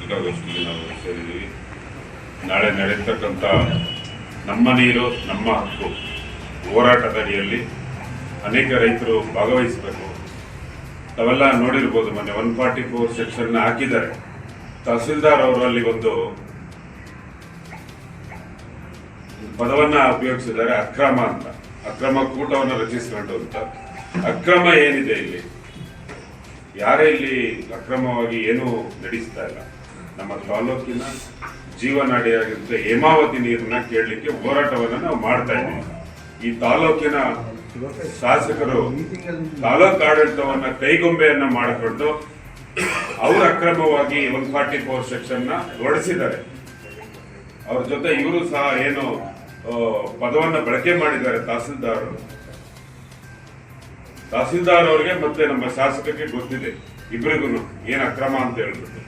ಪತ್ರಿಕಾಗೋಷ್ಠಿಗೆ ನಾವು ಸೇರಿದ್ದೀವಿ ನಾಳೆ ನಡೆಯತಕ್ಕಂಥ ನಮ್ಮ ನೀರು, ನಮ್ಮ ಹಕ್ಕು ಹೋರಾಟದಡಿಯಲ್ಲಿ ಅನೇಕ ರೈತರು ಭಾಗವಹಿಸಬೇಕು. ತಾವೆಲ್ಲ ನೋಡಿರ್ಬೋದು, ಮೊನ್ನೆ ಒನ್ ಫಾರ್ಟಿ ಫೋರ್ ಸೆಕ್ಷನ್ ಹಾಕಿದ್ದಾರೆ. ತಹಸೀಲ್ದಾರ್ ಅವರು ಅಲ್ಲಿ ಒಂದು ಪದವನ್ನ ಉಪಯೋಗಿಸಿದ್ದಾರೆ, ಅಕ್ರಮ ಅಂತ. ಅಕ್ರಮ ಕೂಟವನ್ನು ರಚಿಸಿಕೊಂಡು ಅಂತ. ಅಕ್ರಮ ಏನಿದೆ ಇಲ್ಲಿ? ಯಾರೇ ಇಲ್ಲಿ ಅಕ್ರಮವಾಗಿ ಏನು ನಡೆಸ್ತಾ ಇಲ್ಲ. ನಮ್ಮ ತಾಲೂಕಿನ ಜೀವನಾಡಿಯಾಗಿರುತ್ತೆ ಹೇಮಾವತಿ ನೀರನ್ನ ಕೇಳಲಿಕ್ಕೆ ಹೋರಾಟವನ್ನು ನಾವು ಮಾಡ್ತಾ ಇದ್ದೀವಿ. ಈ ತಾಲೂಕಿನ ಶಾಸಕರು ತಾಲೂಕು ಆಡಳಿತವನ್ನ ಕೈಗೊಂಬೆಯನ್ನ ಮಾಡಿಕೊಂಡು ಅವರು ಅಕ್ರಮವಾಗಿ ಒನ್ ಫಾರ್ಟಿ ಫೋರ್ ಸೆಕ್ಷನ್ನ ಹೊರಡಿಸಿದ್ದಾರೆ ಅವ್ರ ಜೊತೆ ಇವರು ಸಹ ಏನು ಪದವನ್ನ ಬಳಕೆ ಮಾಡಿದ್ದಾರೆ ತಹಸೀಲ್ದಾರ್. ತಹಸೀಲ್ದಾರ್ ಅವರಿಗೆ ಮತ್ತೆ ನಮ್ಮ ಶಾಸಕರಿಗೆ ಗೊತ್ತಿದೆ. ಇಬ್ಬರಿಗೂ ಏನ್ ಅಕ್ರಮ ಅಂತ ಹೇಳ್ಬಿಟ್ಟು.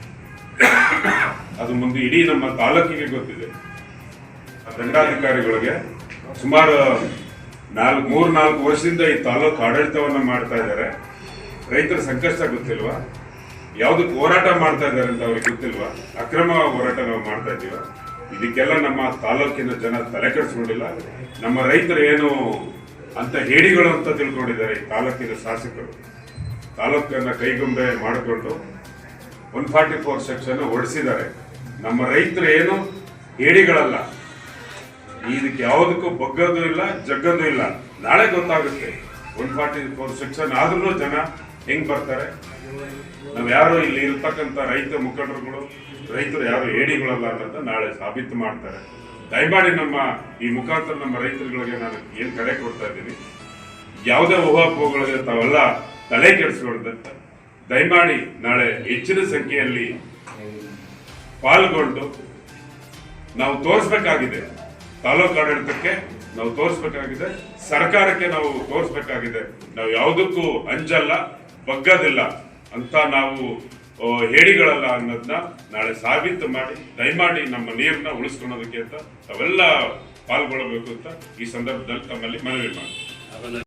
ಅದು ಮುಂದೆ ಇಡೀ ನಮ್ಮ ತಾಲೂಕಿಗೆ ಗೊತ್ತಿದೆ. ಆ ದಂಡಾಧಿಕಾರಿಗಳಿಗೆ ಸುಮಾರು ನಾಲ್ಕು, ಮೂರ್, ನಾಲ್ಕು ವರ್ಷದಿಂದ ಈ ತಾಲೂಕು ಆಡಳಿತವನ್ನ ಮಾಡ್ತಾ ಇದ್ದಾರೆ. ರೈತರ ಸಂಕಷ್ಟ ಗೊತ್ತಿಲ್ವಾ? ಯಾವ್ದು ಹೋರಾಟ ಮಾಡ್ತಾ ಇದ್ದಾರೆ ಅಂತ ಅವ್ರಿಗೆ ಗೊತ್ತಿಲ್ವಾ? ಅಕ್ರಮ ಹೋರಾಟ ನಾವು ಮಾಡ್ತಾ ಇದೀವ ಇದಕ್ಕೆಲ್ಲ ನಮ್ಮ ತಾಲೂಕಿನ ಜನ ತಲೆ ಕೆಡಿಸ್ಕೊಂಡಿಲ್ಲ. ನಮ್ಮ ರೈತರು ಏನು ಅಂತ ಹೇಡಿಗಳು ಅಂತ ತಿಳ್ಕೊಂಡಿದ್ದಾರೆ ಈ ತಾಲೂಕಿನ ಶಾಸಕರು. ತಾಲೂಕನ್ನ ಕೈಗೊಂಬೆ ಮಾಡಿಕೊಂಡು ಒನ್ ಫಾರ್ಟಿ ಫೋರ್ ಸೆಕ್ಷನ್ ಹೊಡಿಸಿದ್ದಾರೆ ನಮ್ಮ ರೈತರು ಏನು ಹೇಡಿಗಳಲ್ಲ ಇದಕ್ಕೆ ಯಾವುದಕ್ಕೂ ಬಗ್ಗದು ಇಲ್ಲ ಜಗ್ಗದು ಇಲ್ಲ. ನಾಳೆ ಗೊತ್ತಾಗುತ್ತೆ. ಒನ್ ಫಾರ್ಟಿ ಫೋರ್ ಸೆಕ್ಷನ್ ಆದ್ರೂ ಜನ ಹೆಂಗ್ ಬರ್ತಾರೆ? ನಾವು ಯಾರು ಇಲ್ಲಿ ಇರ್ತಕ್ಕಂಥ ರೈತ ಮುಖಂಡರುಗಳು, ರೈತರು ಯಾರು ಏಡಿಗಳಲ್ಲ ಅನ್ನೋದನ್ನ ನಾಳೆ ಸಾಬೀತು ಮಾಡ್ತಾರೆ. ದಯಮಾಡಿ ನಮ್ಮ ಈ ಮುಖಾಂತರ ನಮ್ಮ ರೈತರುಗಳಿಗೆ ನಾನು ಏನು ಕರೆ ಕೊಡ್ತಾ ಇದ್ದೀನಿ? ಯಾವುದೇ ಊಹಾಪೋಹಗಳಿಗೆ ತಾವೆಲ್ಲ, ತಲೆ ಕೆಡಿಸ್ಕೊಳ್ದಂತ ದಯಮಾಡಿ ನಾಳೆ ಹೆಚ್ಚಿನ ಸಂಖ್ಯೆಯಲ್ಲಿ ಪಾಲ್ಗೊಂಡು ನಾವು ತೋರಿಸ್ಬೇಕಾಗಿದೆ. ತಾಲೂಕು ಆಡಳಿತಕ್ಕೆ ನಾವು ತೋರಿಸ್ಬೇಕಾಗಿದೆ. ಸರ್ಕಾರಕ್ಕೆ ನಾವು ತೋರಿಸ್ಬೇಕಾಗಿದೆ. ನಾವು ಯಾವುದಕ್ಕೂ ಅಂಜಲ್ಲ, ಬಗ್ಗದಿಲ್ಲ ಅಂತ ನಾವು ಹೇಳಿಗಳಲ್ಲ ಅನ್ನೋದನ್ನ ನಾಳೆ ಸಾಬೀತು ಮಾಡಿ, ದಯಮಾಡಿ ನಮ್ಮ ನೀರನ್ನ ಉಳಿಸ್ಕೊಳ್ಳೋದಕ್ಕೆ ಅಂತ ತಾವೆಲ್ಲ ಪಾಲ್ಗೊಳ್ಳಬೇಕು ಅಂತ ಈ ಸಂದರ್ಭದಲ್ಲಿ ತಮ್ಮಲ್ಲಿ ಮನವಿ ಮಾಡಿ